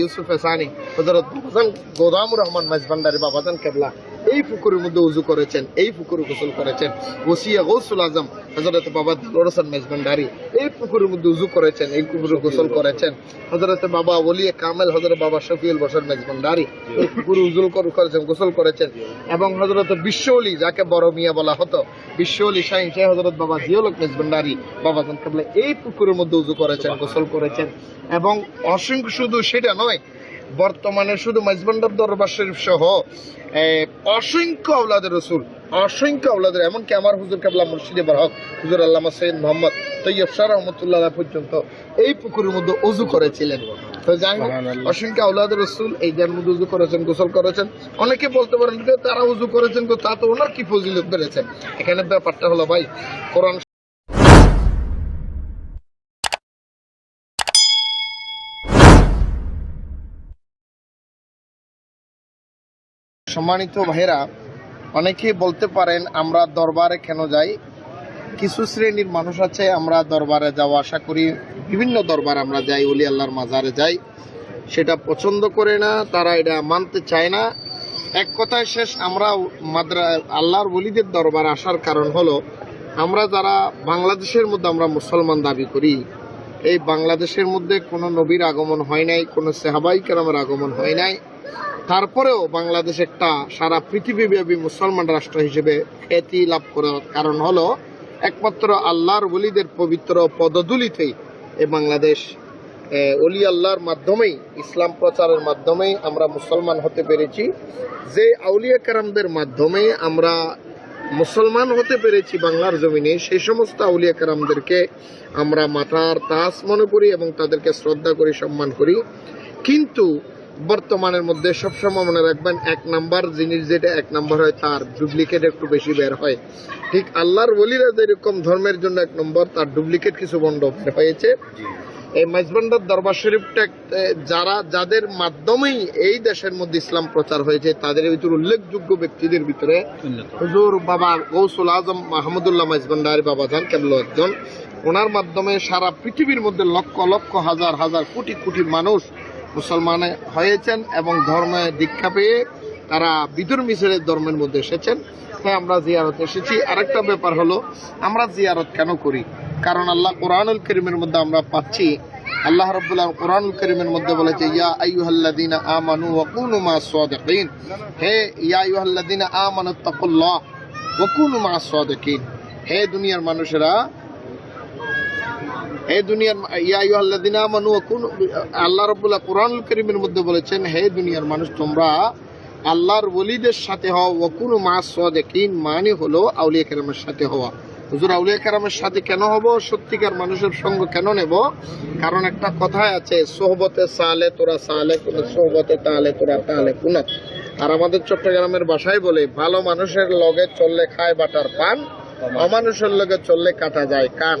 ইউসুফ এসানি হজরত গোদামুর রহমান মাইজভান্ডারি বাবাজান কেবলা। এই পুকুরের মধ্যে উজু করেছেন এই পুকুরে গোসল করেছেন। ওসিয়া গৌসুল আজম হজরত বাবা দোরসান মেজভান্ডারি এই পুকুরের মধ্যে উজু করেছেন এই পুকুরে গোসল করেছেন। হজরত বাবা ওলিয়ে কামেল হজরত বাবা শফিউল বসর মেজভান্ডারি এই পুকুরে উজুল করেছেন গোসল করেছেন। এবং হজরত বিশ্বলি যাকে বড় মিয়া বলা হতো বিশ্বলি শাহিন সে হজরত বাবা জিওলক মেজভান্ডারি বাবাজান কেবলা এই পুকুরের মধ্যে উজু করেছেন গোসল করেছেন। এবং অসংখ্য শুধু সেটা নয় বর্তমানে শুধু মাইজবান্ডার দরবার শরীফ সহ অসংখ্য আওলাদের রসুল অসংখ্য আওলাদের এমনকি আমার হুজুর কাবলা মুর্শিদে বরহক হুজুর আল্লামা সৈয়দ মোহাম্মদ তৈয়ব শাহ রহমতুল্লাহ পর্যন্ত এই পুকুরের মধ্যে অজু করেছিলেন। তো যাই হোক অসংখ্য আওলাদের রসুল এই যার মধ্যে উজু করেছেন গোসল করেছেন। অনেকে বলতে পারেন যে তারা উজু করেছেন তো তা তো ওনার কি ফজিলত বেড়েছেন এখানে ব্যাপারটা হলো ভাই কোরআন সম্মানিত ভাইরা অনেকেই বলতে পারেন আমরা দরবারে কেন যাই। কিছু শ্রেণির মানুষ আছে, আমরা দরবারে যাওয়া আশা করি। বিভিন্ন দরবার আমরা যাই অলি আল্লাহর মাজারে যাই। সেটা পছন্দ করে না, তারা এটা মানতে চায় না। এক কথায় শেষ, আমরা মাদ্রা, আল্লাহর বলিদের দরবার আসার কারণ হলো, আমরা যারা বাংলাদেশের মধ্যে আমরা মুসলমান দাবি করি, এই বাংলাদেশের মধ্যে কোনো নবীর আগমন হয় নাই, কোনো সেহাবাই কেরামের আগমন হয় নাই। তারপরেও বাংলাদেশ একটা সারা পৃথিবীব্যাপী মুসলমান রাষ্ট্র হিসেবে খ্যাতি লাভ করার কারণ হলো একমাত্র আল্লাহর ওলিদের পবিত্র পদধূলিতেই এই বাংলাদেশ। অলি আল্লাহর মাধ্যমেই, ইসলাম প্রচারের মাধ্যমেই আমরা মুসলমান হতে পেরেছি। যে আউলিয়া কারামদের মাধ্যমে আমরা মুসলমান হতে পেরেছি বাংলার জমিনে সেই সমস্ত আউলিয়া কারামদেরকে আমরা মাথার তাস মনে করি এবং তাদেরকে শ্রদ্ধা করি, সম্মান করি। কিন্তু বর্তমানের মধ্যে সবসময় মনে রাখবেন এক নাম্বার জিনিস যেটা এক নাম্বার হয় তার ডুপ্লিকেট একটু বেশি বের হয়। ঠিক আল্লাহর বলিরা যেরকম ধর্মের জন্য এক নম্বর তার ডুপ্লিকেট কিছু বন্ড বের হয়েছে এই মাইজবান্ডার দরবার শরীফটা যারা যাদের মাধ্যমেই এই দেশের মধ্যে ইসলাম প্রচার হয়েছে তাদের ভিতরে উল্লেখযোগ্য ব্যক্তিদের ভিতরে হুজুর বাবা গৌসুল আজম মাহমুদুল্লাহ মাইজবান্ডারি বাবা যান কেবল একজন। ওনার মাধ্যমে সারা পৃথিবীর মধ্যে লক্ষ লক্ষ হাজার হাজার কোটি কোটি মানুষ মুসলমান হয়েছেন এবং ধর্মে দীক্ষা পেয়ে তারা বিদুর মিশরের ধর্মের মধ্যে এসেছেন। তাই আমরা জিয়ারত এসেছি। আরেকটা ব্যাপার হলো, আমরা জিয়ারত কেন করি? কারণ আল্লাহ কোরআনুল করিমের মধ্যে আমরা পাচ্ছি। আল্লাহ রাব্বুল আলামিন কোরআনুল করিমের মধ্যে বলেছে, ইয়া আইয়ুহাল্লাযীনা আমানু ওয়া কুনু মা'আস সাদিকিন। হে, ইয়া আইয়ুহাল্লাযীনা আমানু তাকুল্লাহ ওয়া কুনু মা'আস সাদিকিন। হে দুনিয়ার মানুষেরা হে দুনিয়ার ইয়া আইয়ুহাল্লাযীনা আমানু ওয়া কুনু আল্লাহ রাব্বুল আলামিন কোরআনুল করিমের মধ্যে বলেছেন, হে দুনিয়ার মানুষ, তোমরা আল্লাহর ওলিদের সাথে হওয়া ওয়া কুনু মা'আস সাদিকিন মানে হলো আউলিয়া কেরামের সাথে হওয়া। হুজুর, আউলিয়া কেরামের সাথে কেন হব? সত্যিকার মানুষের সঙ্গ কেন নেব? কারণ একটা কথায় আছে, সোহবতে সালে তোরা সালে কোন, সোহবতে তালে তোরা তালে কুনত আর আমাদের চট্টগ্রামের বাসায় বলে, ভালো মানুষের লগে চললে খায় বাটার পান, অমানুষের লগে চললে কাটা যায় কান।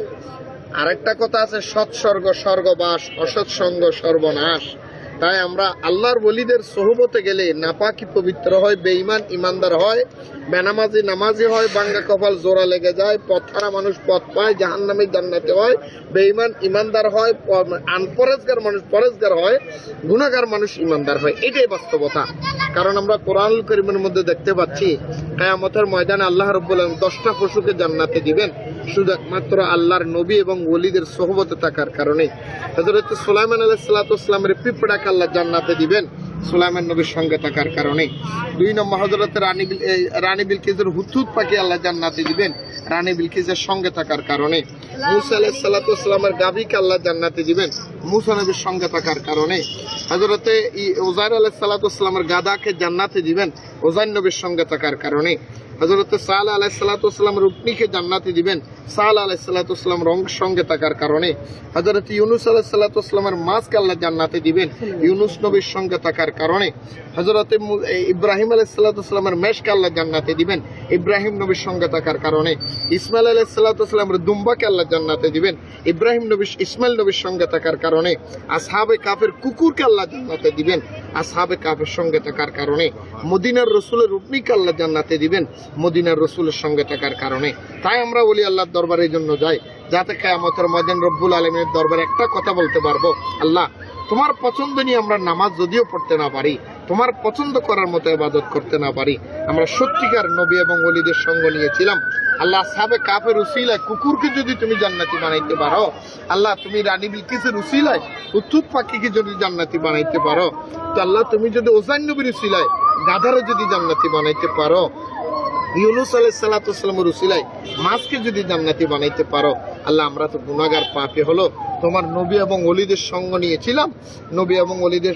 আরেকটা কথা আছে সৎসর্গ স্বর্গবাস অসৎসঙ্গ সর্বনাশ। তাই আমরা আল্লাহর বলিদের সহবতে গেলে নাপাকি পবিত্র হয়, বেঈমান ইমানদার হয়, বেনামাজি, নামাজি হয়, বাঙ্গা কপাল জোড়া লেগে যায় পথহারা মানুষ পথ পায় জাহান নামে জান্নাতে হয়, বেঈমান ইমানদার হয় আনপরেজগার মানুষ পরেজগার হয় গুণাগার মানুষ ইমানদার হয়। এটাই বাস্তবতা। কারণ আমরা কোরআন করিমের মধ্যে দেখতে পাচ্ছি, কেয়ামতের ময়দানে আল্লাহ রব্বুল দশটা পশুকে জান্নাতে দিবেন। শুধু একমাত্র আল্লাহর নবী এবং ওলিদের সহবতে থাকার কারণে হজরত সুলাইমান আলাহ সাল্লাতামের পিঁপড়াকে আল্লাহ জান্নাতে দিবেন সুলাইমান নবীর সঙ্গে থাকার কারণে। দুই নম্বর হজরত রানী রানী বিলকিসের হুতুত পাখি আল্লাহ জান্নাতে দিবেন, রানী বিলকিসের সঙ্গে থাকার কারণে। মুসা আলাহ সাল্লাতামের গাভীকে আল্লাহ জান্নাতে দিবেন, মুসা নবীর সঙ্গে থাকার কারণে। হজরতে ওজাইর আলাহ সাল্লাতামের গাদাকে জান্নাতে দিবেন ওজাইর নবীর সঙ্গে থাকার কারণে। হজরত সাল আলাহ সাল্লাতাম রুকনিকে জান্নাতে দিবেন সাল আলাহ সাল্লাতাম রং সঙ্গে থাকার কারণে হজরত ইউনুস আলাহ সাল্লাতামের মাছকে আল্লাহ জান্নাতে দিবেন। ইউনুস নবীর সঙ্গে থাকার কারণে হজরত ইব্রাহিম আলাহ সাল্লাতামের মেশকে আল্লাহ জান্নাতে দিবেন। ইব্রাহিম নবীর সঙ্গে থাকার কারণে ইসমাইল আলাহ সাল্লাতামের দুম্বাকে আল্লাহ জান্নাতে দিবেন। ইব্রাহিম নবী ইসমাইল নবীর সঙ্গে থাকার কারণে আসহাবে কাফের কুকুরকে আল্লাহ জান্নাতে দিবেন। আসহাবে কাফের সঙ্গে থাকার কারণে মদিনার রসুলের রূপনিকে আল্লাহ জান্নাতে দিবেন। মদিনার রসুলের সঙ্গে থাকার কারণে। তাই আমরা বলি আল্লাহর দরবারের জন্য যাই, যাতে কেয়ামতের ময়দান রব্বুল আলমের দরবারে একটা কথা বলতে পারব। আল্লাহ, তোমার পছন্দ নিয়ে আমরা নামাজ যদিও পড়তে না পারি, তোমার পছন্দ করার মতো ইবাদত করতে না পারি, আমরা সত্যিকার নবী এবং ওলিদের সঙ্গ নিয়েছিলাম। আল্লাহ, সাবে কাফের উসিলায়, কুকুরকে যদি তুমি জান্নাতি বানাইতে পারো, আল্লাহ, তুমি রানী বিলকিসের উসিলায়, উত্তুত পাখিকে যদি জান্নাতি বানাইতে পারো, তো আল্লাহ, তুমি যদি ওসাইন নবীর উসিলায়, গাধারে যদি জান্নাতি বানাইতে পারো ইউনুস আলাহ সাল্লাতামের উসিলায় মাছকে যদি জান্নাতি বানাইতে পারো, আল্লাহ, আমরা তো গুনাগার পাপে হলো। তোমার নবী এবং অলিদের সঙ্গ নিয়েছিলাম, নবী এবং অলিদের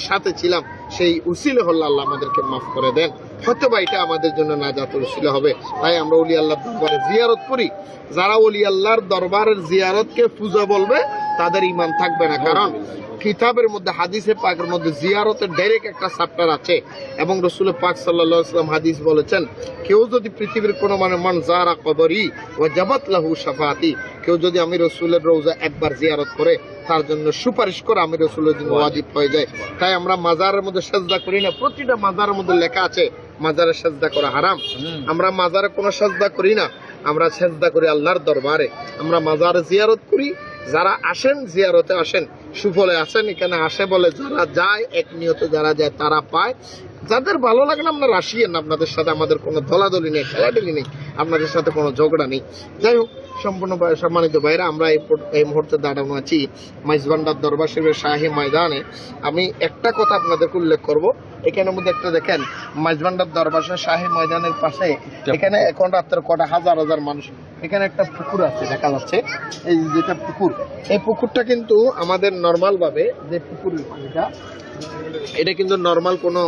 সাথে ছিলাম। সেই উসিলে হল্লা আল্লাহ আমাদেরকে মাফ করে দেন। হয়তো বা এটা আমাদের জন্য না যাতে উসিলে হবে। তাই আমরা অলি আল্লাহর দরবারে জিয়ারত করি। যারা অলি আল্লাহর দরবারের জিয়ারতকে পূজা বলবে, তাদের ইমান থাকবে না। কারণ কিতাবের মধ্যে হাদিসে পাকের মধ্যে জিয়ারতের ডাইরেক্ট একটা চ্যাপ্টার আছে। এবং রসুল পাক সাল্লাল্লাহু আলাইহি হাদিস বলেছেন কেউ যদি পৃথিবীর কোনো মানে মান জারা কবরি ও জাবাত লাহু শাফাতি কেউ যদি আমি রসুলের রোজা একবার জিয়ারত করে তার জন্য সুপারিশ করে আমি রসুলের জন্য ওয়াজিব। হয়ে যায়। তাই আমরা মাজারের মধ্যে সাজদা করি না। প্রতিটা মাজারের মধ্যে লেখা আছে মাজারে সাজদা করা হারাম। আমরা মাজারে কোনো সাজদা করি না। আমরা সাজদা করি আল্লাহর দরবারে। আমরা মাজারে জিয়ারত করি যারা আসেন, জিয়ারতে আসেন, সুফলে আসেন, এখানে আসে বলে যারা যায়, এক নিয়ত যারা যায়, তারা পায়। যাদের ভালো লাগে না আপনারা আসিয়েন আপনাদের সাথে আমাদের কোনো দলাদলি নেই, খেলাডেলি নেই, আপনাদের সাথে কোনো ঝগড়া নেই। যাই হোক, সম্পূর্ণ সম্মানিত ভাইরা, আমরা এই মুহূর্তে দাঁড়ানো আছি মাইজবান্ডার দরবার শিবের শাহী ময়দানে। আমি একটা কথা আপনাদেরকে উল্লেখ করব এখানের মধ্যে একটা দেখেন মাইজবান্ডার দরবার শাহী ময়দানের পাশে এখানে এখন রাত্রে কটা হাজার হাজার মানুষ। এখানে একটা পুকুর আছে দেখা যাচ্ছে। এই যেটা পুকুর এই পুকুরটা কিন্তু আমাদের নর্মাল ভাবে যে পুকুর এটা এটা কিন্তু নর্মাল কোনো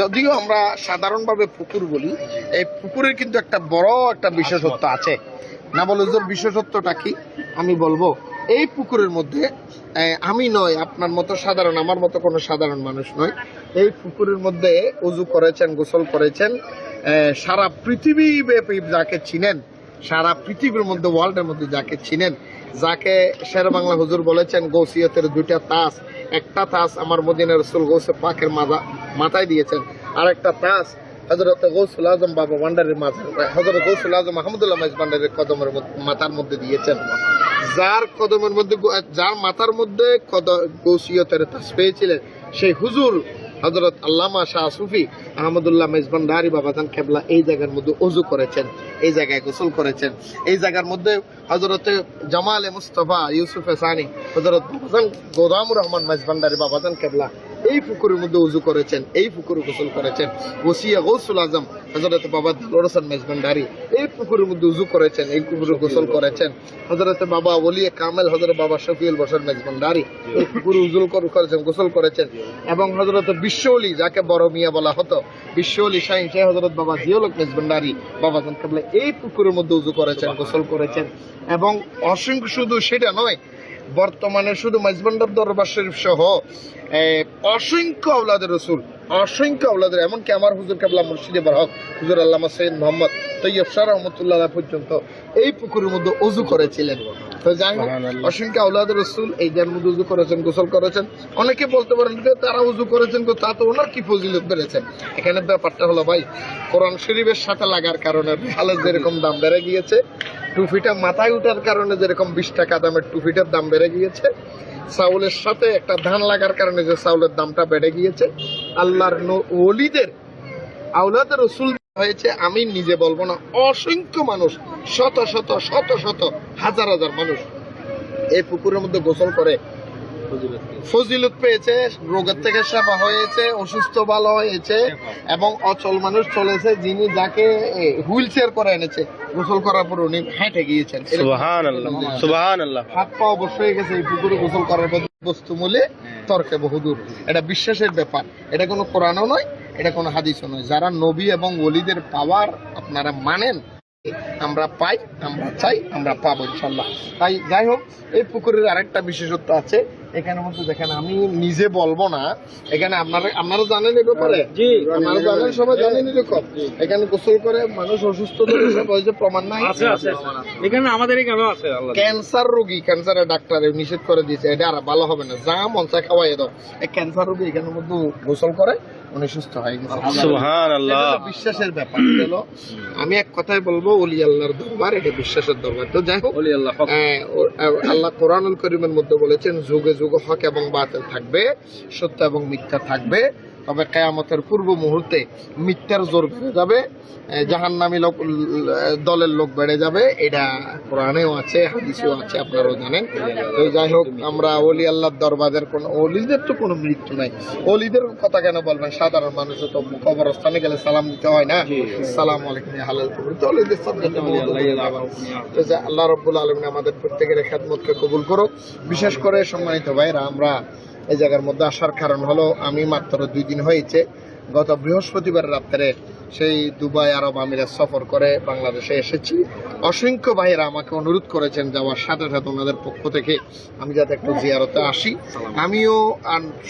যদিও আমরা সাধারণভাবে পুকুর বলি এই পুকুরের কিন্তু একটা বড় একটা বিশেষত্ব আছে। না বলে বিশেষত্বটা কি? আমি বলব এই পুকুরের মধ্যে আমি নয়, আপনার মতো সাধারণ, আমার মতো কোনো সাধারণ মানুষ নয়। এই পুকুরের মধ্যে উজু করেছেন, গোসল করেছেন সারা পৃথিবী ব্যাপী যাকে চিনেন, সারা পৃথিবীর মধ্যে ওয়ার্ল্ডের মধ্যে যাকে চিনেন, যাকে শের বাংলা হুজুর বলেছেন, গৌসিয়তের দুইটা তাস। একটা তাস আমার মদিনা রসুল গৌসে পাকের মাথা মাথায় দিয়েছেন আর একটা তাস হজরত গৌসুল আজম বাবা ভান্ডারের মাথায় হজরত গৌসুল আজম আহমদুল্লাহ মাইজ ভান্ডারের কদমের মাথার মধ্যে দিয়েছেন। যার কদমের মধ্যে যার মাথার মধ্যে গৌসিয়তের তাস পেয়েছিলেন সেই হুজুর হজরত আল্লামা শাহ সুফি আহমদুল্লাহ মেজবান্ডারি বাবাজান কেবলা এই জায়গার মধ্যে অজু করেছেন, এই জায়গায় গোসল করেছেন। এই জায়গার মধ্যে হজরত জামালে মুস্তফা ইউসুফ সানি হজরত গোদামুর রহমান মেজবান্ডারি বাবাজান কেবলা এই পুকুরের মধ্যে উজু করেছেন, এই পুকুরে গোসল করেছেন। ওসিয়া গৌসুল আজম হজরত বাবা দিলর মেজবান্ডারি এই পুকুরের মধ্যে উজু করেছেন, এই পুকুরে গোসল করেছেন। হজরত বাবা ওলিয়ে কামেল হজরত বাবা শফিউল বসর মেজবান্ডারি এই পুকুরে উজুল কর- করেছেন, গোসল করেছেন। এবং হজরত বিশ্বলি যাকে বড় মিয়া বলা হতো বিশ্বলি শাহিন শাহ হজরত বাবা জিয়লক মেজবান্ডারি বাবা জান এই পুকুরের মধ্যে উজু করেছেন, গোসল করেছেন। এবং অসংখ্য শুধু সেটা নয় বর্তমানে শুধু মাইজবান্ডার দরবার শরীফ সহ অসংখ্য আওলাদের রসুল অসংখ্য আওলাদের এমনকি আমার হুজুর কাবলা মুর্শিদে বরহক হুজুর আল্লামা সৈয়দ মোহাম্মদ তৈয়ব শাহ রহমতুল্লাহ পর্যন্ত এই পুকুরের মধ্যে উজু করেছিলেন। তো যাই হোক অসংখ্য আওলাদের রসুল এই যার মধ্যে উজু করেছেন গোসল করেছেন। অনেকে বলতে পারেন যে তারা উজু করেছেন তো তা তো ওনার কি ফজিলত বেড়েছেন এখানে ব্যাপারটা হলো ভাই কোরআন শরীফের সাথে লাগার কারণে হালের যেরকম দাম বেড়ে গিয়েছে টুপিটা মাথায় উঠার কারণে যেরকম বিশ টাকা দামের টুপিটার দাম বেড়ে গিয়েছে চাউলের সাথে একটা ধান লাগার কারণে যে চাউলের দামটা বেড়ে গিয়েছে আল্লাহর ওলিদের আউলাদের রসুল হয়েছে আমি নিজে বলব না অসংখ্য মানুষ শত শত শত শত হাজার হাজার মানুষ এই পুকুরের মধ্যে গোসল করে। ফজিলত পেয়েছে রোগের থেকে সেবা হয়েছে অসুস্থ ভালো হয়েছে এবং অচল মানুষ চলেছে যিনি যাকে হুইল চেয়ার করে এনেছে। গোসল করার পর উনি হেঁটে গিয়েছেন। হাত পা অবশ্য হয়ে গেছে এই পুকুরে গোসল করার পর বস্তু মূলে তর্কে বহুদূর। এটা বিশ্বাসের ব্যাপার। এটা কোনো কোরআনও নয় এটা কোনো হাদিসও নয়। যারা নবী এবং ওলিদের পাওয়ার আপনারা মানেন আমরা পাই আমরা চাই আমরা পাবো ইনশাল্লাহ তাই যাই হোক এই পুকুরের আরেকটা বিশেষত্ব আছে এখানে মধ্যে দেখেন আমি নিজে বলব না। এখানে আপনারা আপনারা জানেন এই ব্যাপারে? আপনারা জানেন সবাই জানেন এরকম এখানে গোসল করে মানুষ অসুস্থ প্রমাণ নাই। এখানে আমাদের আছে ক্যান্সার রোগী ক্যান্সারের ডাক্তারে নিষেধ করে দিয়েছে। এটা আর ভালো হবে না। যা মন চায় খাওয়াই দাও। এই ক্যান্সার রোগী এখানের মধ্যে গোসল করে উনি সুস্থ হয়ে গেছে। বিশ্বাসের ব্যাপার হলো আমি এক কথাই বলব অলি আল্লাহর দরবার এটা বিশ্বাসের দরবার। তো যাই হোক আল্লাহ আল্লাহ কোরআনুল করিমের মধ্যে বলেছেন যুগে যুগে হক এবং বাতিল থাকবে সত্য এবং মিথ্যা থাকবে। তবে কেয়ামতের পূর্ব মুহূর্তে মিথ্যার জোর বেড়ে যাবে জাহান্নামী লোক দলের লোক বেড়ে যাবে এটা কোরআনেও আছে হাদিসেও আছে আপনারাও জানেন। তো যাই হোক আমরা অলি আল্লাহর দরবারের কোন অলিদের তো কোনো মৃত্যু নাই। অলিদের কথা কেন বলবেন? সাধারণ মানুষের তো কবরস্থানে গেলে সালাম দিতে হয় না। সালাম আলাইকুম হালাল তো অলিদের সাবজেক্টে তো আল্লাহ রব্বুল আলমিন আমাদের প্রত্যেকের খেদমতকে কবুল করুক। বিশেষ করে সম্মানিত ভাইরা আমরা এই জায়গার মধ্যে আসার কারণ হলো আমি মাত্র দুই দিন হয়েছে। গত বৃহস্পতিবার রাত্রে সেই দুবাই আরব আমিরাত সফর করে বাংলাদেশে এসেছি। অসংখ্য ভাইয়েরা আমাকে অনুরোধ করেছেন যাওয়ার সাথে সাথে ওনাদের পক্ষ থেকে আমি যাতে একটু জিয়ারতে আসি। আমিও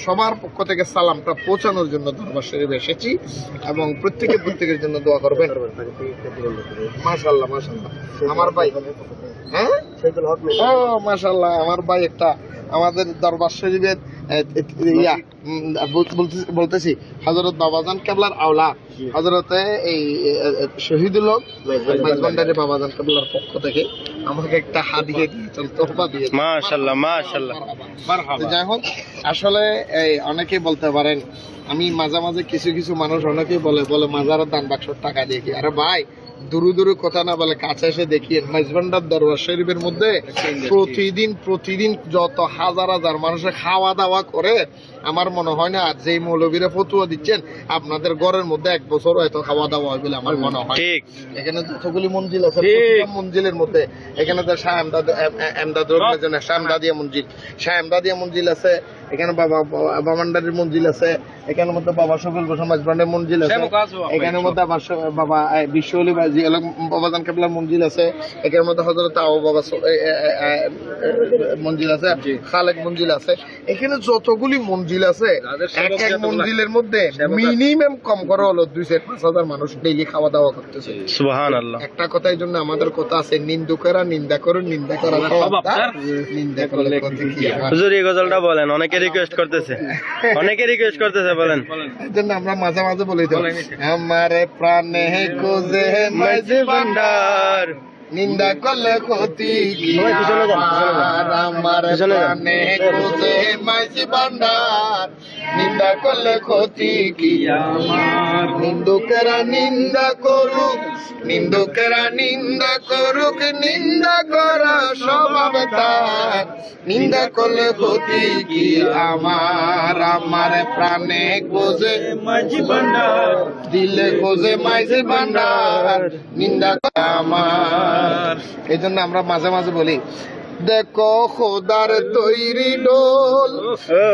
সবার পক্ষ থেকে সালামটা পৌঁছানোর জন্য দরবার শরীফ এসেছি এবং প্রত্যেকে প্রত্যেকের জন্য দোয়া করবেন। মাশাল্লাহ মাশাল্লাহ আমার ভাই হ্যাঁ? ও মাশাল্লাহ আমার ভাই একটা আমাদের দরবার শরীফের ইয়া বলতে- বলতেছি হজরত বাবাজান কেবলার আওলা। হজরতে এই শহীদুল মাইজবান্ডারি বাবাজান কেবলার পক্ষ থেকে আমাকে একটা হাদিয়ে দিয়েছেন তোহফা দিয়ে মাশাআল্লাহ তো যাই হোক আসলে এই অনেকেই বলতে পারেন আমি মাঝে মাঝে কিছু কিছু মানুষ অনেকেই বলে বলে মাজারের দান বাক্সর টাকা দিয়ে কি আরে ভাই দূর দূর কথা না বলে কাছে এসে দেখিয়ে মাইজবান্ডার দরবার শরীফের মধ্যে প্রতিদিন প্রতিদিন যত হাজার হাজার মানুষের খাওয়া দাওয়া করে আমার মনে হয় না যেই মৌলবীরা ফতুয়া দিচ্ছেন। আপনাদের ঘরের মধ্যে এক বছর হয়তো খাওয়া দাওয়া হয় বলে আমার মনে হয়। এখানে যতগুলি মঞ্জিল আছে। মঞ্জিলের মধ্যে এখানে তো শাহ এমদাদ এম- এম- শাহ এমদাদিয়া মঞ্জিল শাহ এমদাদিয়া মঞ্জিল আছে এখানে বাবা বাবান্ডারির মঞ্জিল আছে এখানে মধ্যে বাবা শফিল গোসাম মাঝবান্ডের মঞ্জিল আছে এখানের মধ্যে আবার বাবা এ, বিশ্ব বাজি বাবাজান কেবলার মঞ্জিল আছে এখানের মধ্যে হজরত আবু বাবা মঞ্জিল আছে খালেক মঞ্জিল আছে এখানে যতগুলি মঞ্জিল আছে এক এক মঞ্জিলের মধ্যে মিনিমাম কম করে হলো দুই চার পাঁচ হাজার মানুষ ডেইলি খাওয়া দাওয়া করতেছে একটা কথার জন্য আমাদের কথা আছে নিন্দুকেরা নিন্দা করো নিন্দা করা নিন্দা করলে ক্ষতি কি হুজুর এই গজলটা বলেন অনেকে রিকোয়েস্ট করতেছে। অনেকে রিকোয়েস্ট করতেছে বলেন। এই জন্য আমরা মাঝে মাঝে বলি তো আমার প্রাণে কোজে মাঝে ভান্ডার। নিন্দা করলে ক্ষতি। আমার? প্রাণে কোজে মাঝে ভান্ডার। নিন্দা করলে ক্ষতি কি? আমার নিন্দুকেরা নিন্দা করুক নিন্দুকেরা নিন্দা করুক নিন্দা করা স্বভাব তার নিন্দা করলে ক্ষতি কি? আমার আমার প্রাণে খোঁজে মাঝি ভান্ডার। দিলে খোঁজে মাঝি ভান্ডার। নিন্দা আমার। এই জন্য আমরা মাঝে মাঝে বলি দেখো খোদার তৈরি ডোল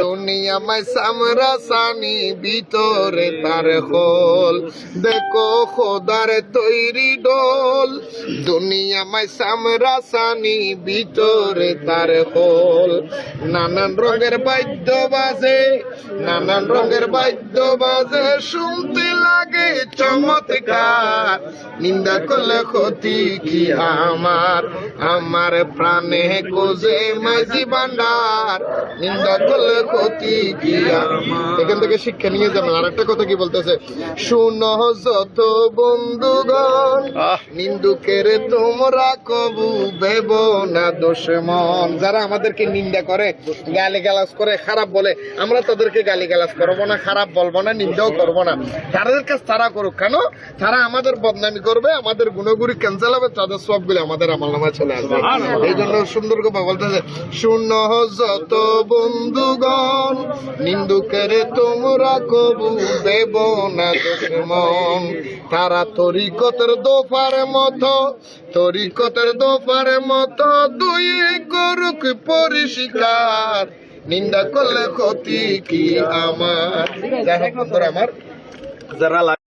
দুনিয়া মাই সামরা সানি ভিতরে তার হোল। দেখো খোদার তৈরি ডোল দুনিয়া মাই সামরা সানি ভিতরে তার হোল। নানান রঙের বাদ্য বাজে, নানান রঙের বাদ্য বাজে। শুনতে লাগে চমৎকার। নিন্দা করলে ক্ষতি কি আমার? আমার প্রাণে কোজে মাঝি ভান্ডার নিন্দা করলে ক্ষতি কি এখান থেকে শিক্ষা নিয়ে যাবেন। আর একটা কথা কি বলতেছে? শুনো যত বন্ধুগণ নিন্দুকের তোমরা কবু ভেব না দুশ্মন। যারা আমাদেরকে নিন্দা করে গালি গালাজ করে খারাপ বলে আমরা তাদেরকে গালি গালাজ করব না খারাপ বলব না নিন্দাও করব না। তাদের কাছে তারা করুক কেন? তারা আমাদের বদনামি করবে আমাদের গুণগুলি ক্যান্সেল হবে তাদের সবগুলো আমাদের আমল নামায় চলে আসবে। এই জন্য সুন্দর কথা বলতেছে শূন্য যত বন্ধুগণ, নিন্দুকের তোমরা কবু দেব না দুশ্মন। তারা তরিকতের দোফার মতো, তরিকতের দোফার মতো দুই করুক পরিষ্কার। নিন্দা করলে ক্ষতি কি আমার? যাই হোক আমার যারা